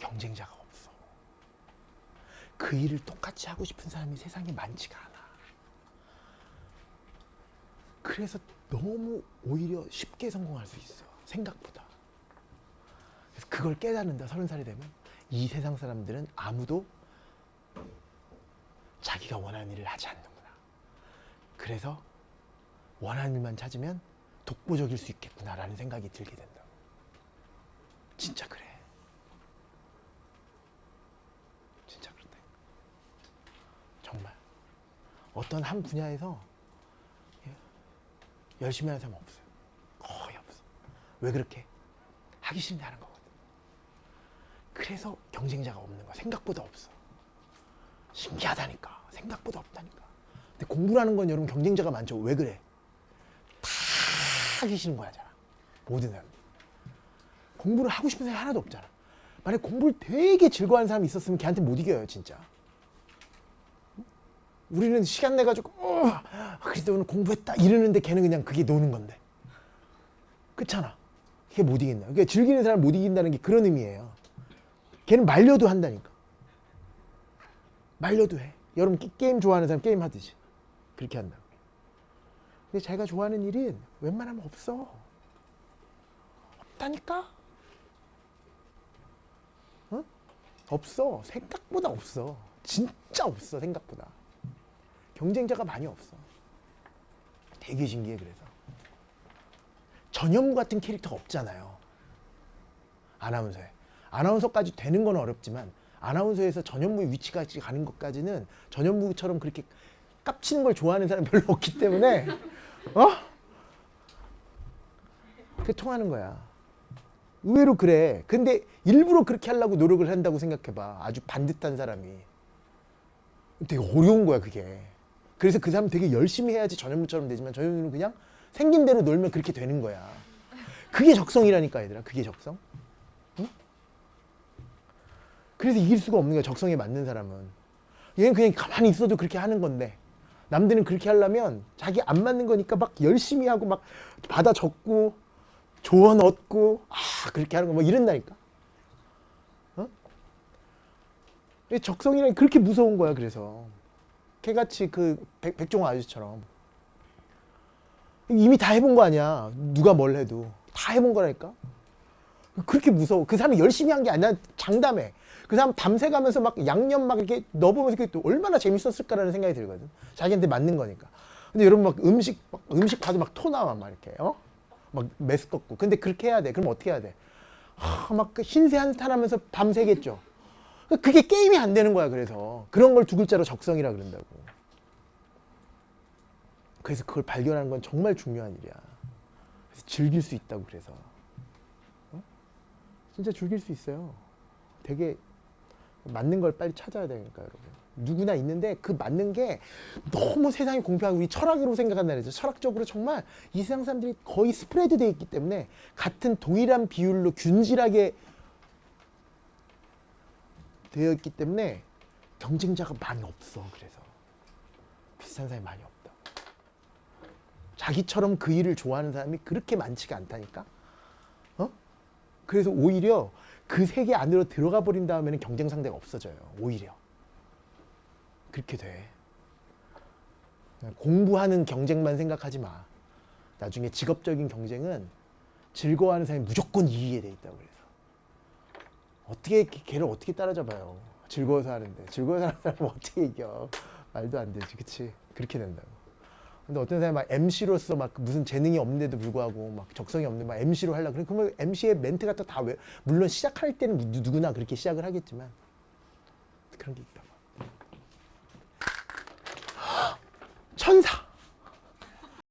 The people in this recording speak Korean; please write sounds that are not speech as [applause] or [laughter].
경쟁자가 없어. 그 일을 똑같이 하고 싶은 사람이 세상에 많지가 않아. 그래서 너무 오히려 쉽게 성공할 수 있어. 생각보다. 그래서 그걸 깨닫는다. 서른 살이 되면 이 세상 사람들은 아무도 자기가 원하는 일을 하지 않는구나. 그래서 원하는 일만 찾으면 독보적일 수 있겠구나라는 생각이 들게 된다. 진짜 그래. 진짜 그렇다. 정말 어떤 한 분야에서 예, 열심히 하는 사람 없어요. 거의 없어. 왜 그렇게 하기 싫은데 하는 거거든. 그래서 경쟁자가 없는 거야. 생각보다 없어. 신기하다니까. 생각보다 없다니까. 근데 공부라는 건 여러분 경쟁자가 많죠. 왜 그래? 다 하기 싫은 거야 잖아. 모든 사람. 공부를 하고 싶은 사람이 하나도 없잖아. 만약 공부를 되게 즐거워하는 사람이 있었으면 걔한테 못 이겨요, 진짜. 우리는 시간 내 가지고 어, 그래도 오늘 공부했다 이러는데 걔는 그냥 그게 노는 건데. 그렇잖아. 그게 못 이긴다. 그러니까 즐기는 사람 못 이긴다는 게 그런 의미예요. 걔는 말려도 한다니까. 말려도 해. 여러분 게- 게임 좋아하는 사람 게임 하듯이 그렇게 한다고. 근데 자기가 좋아하는 일은 웬만하면 없어. 없다니까. 어? 없어. 생각보다 없어. 진짜 없어. 생각보다. 경쟁자가 많이 없어. 되게 신기해 그래서. 전현무 같은 캐릭터가 없잖아요. 아나운서에. 아나운서까지 되는 건 어렵지만 아나운서에서 전현무의 위치까지 가는 것까지는 전현무처럼 그렇게 깝치는 걸 좋아하는 사람이 별로 없기 때문에 어? 그게 통하는 거야. 의외로 그래. 근데 일부러 그렇게 하려고 노력을 한다고 생각해봐. 아주 반듯한 사람이. 되게 어려운 거야 그게. 그래서 그 사람 되게 열심히 해야지 전현무처럼 되지만 전현무는 그냥 생긴 대로 놀면 그렇게 되는 거야. 그게 적성이라니까 얘들아. 그게 적성. 응? 그래서 이길 수가 없는 거야. 적성에 맞는 사람은. 얘는 그냥 가만히 있어도 그렇게 하는 건데 남들은 그렇게 하려면 자기 안 맞는 거니까 막 열심히 하고 막 받아 적고 조언 얻고 아 그렇게 하는 거 뭐 이런다니까. 어? 이 적성이란 그렇게 무서운 거야. 그래서 개같이 그 백, 백종원 아저씨처럼 이미 다 해본 거 아니야. 누가 뭘 해도 다 해본 거라니까. 그렇게 무서워. 그 사람이 열심히 한 게 아니라 장담해. 그 사람 밤새 가면서 막 양념 막 이렇게 넣어보면서 그게 또 얼마나 재밌었을까라는 생각이 들거든. 자기한테 맞는 거니까. 근데 여러분 막 음식 막 음식 봐도 막 토 나와 막 이렇게 어? 막 메스껍고. 근데 그렇게 해야 돼. 그럼 어떻게 해야 돼? 하, 막 그 신세 한탄하면서 밤새겠죠. 그게 게임이 안 되는 거야. 그래서 그런 걸 두 글자로 적성이라 그런다고. 그래서 그걸 발견하는 건 정말 중요한 일이야. 그래서 즐길 수 있다고 그래서. 어? 진짜 즐길 수 있어요. 되게 맞는 걸 빨리 찾아야 되니까 여러분. 누구나 있는데 그 맞는 게 너무 세상이 공평하고 우리 철학으로 생각한다 그러죠. 철학적으로 정말 이 세상 사람들이 거의 스프레드 돼 있기 때문에 같은 동일한 비율로 균질하게 되어 있기 때문에 경쟁자가 많이 없어. 그래서 비슷한 사람이 많이 없다. 자기처럼 그 일을 좋아하는 사람이 그렇게 많지가 않다니까. 어? 그래서 오히려 그 세계 안으로 들어가 버린 다음에는 경쟁 상대가 없어져요. 오히려 그렇게 돼. 공부하는 경쟁만 생각하지 마. 나중에 직업적인 경쟁은 즐거워하는 사람이 무조건 이기게 돼 있다고 그래서 어떻게 걔- 걔를 어떻게 따라잡아요? 즐거워서 하는데 즐거워서 하는 사람은 어떻게 이겨? 말도 안 되지, 그렇지? 그렇게 된다고. 근데 어떤 사람이 막 MC로서 막 무슨 재능이 없는데도 불구하고 막 적성이 없는데 막 MC로 하려고 그래. 그러면 MC의 멘트 같은 거다 왜, 물론 시작할 때는 누- 누구나 그렇게 시작을 하겠지만 그런 게 있다고. [gasps] 천사.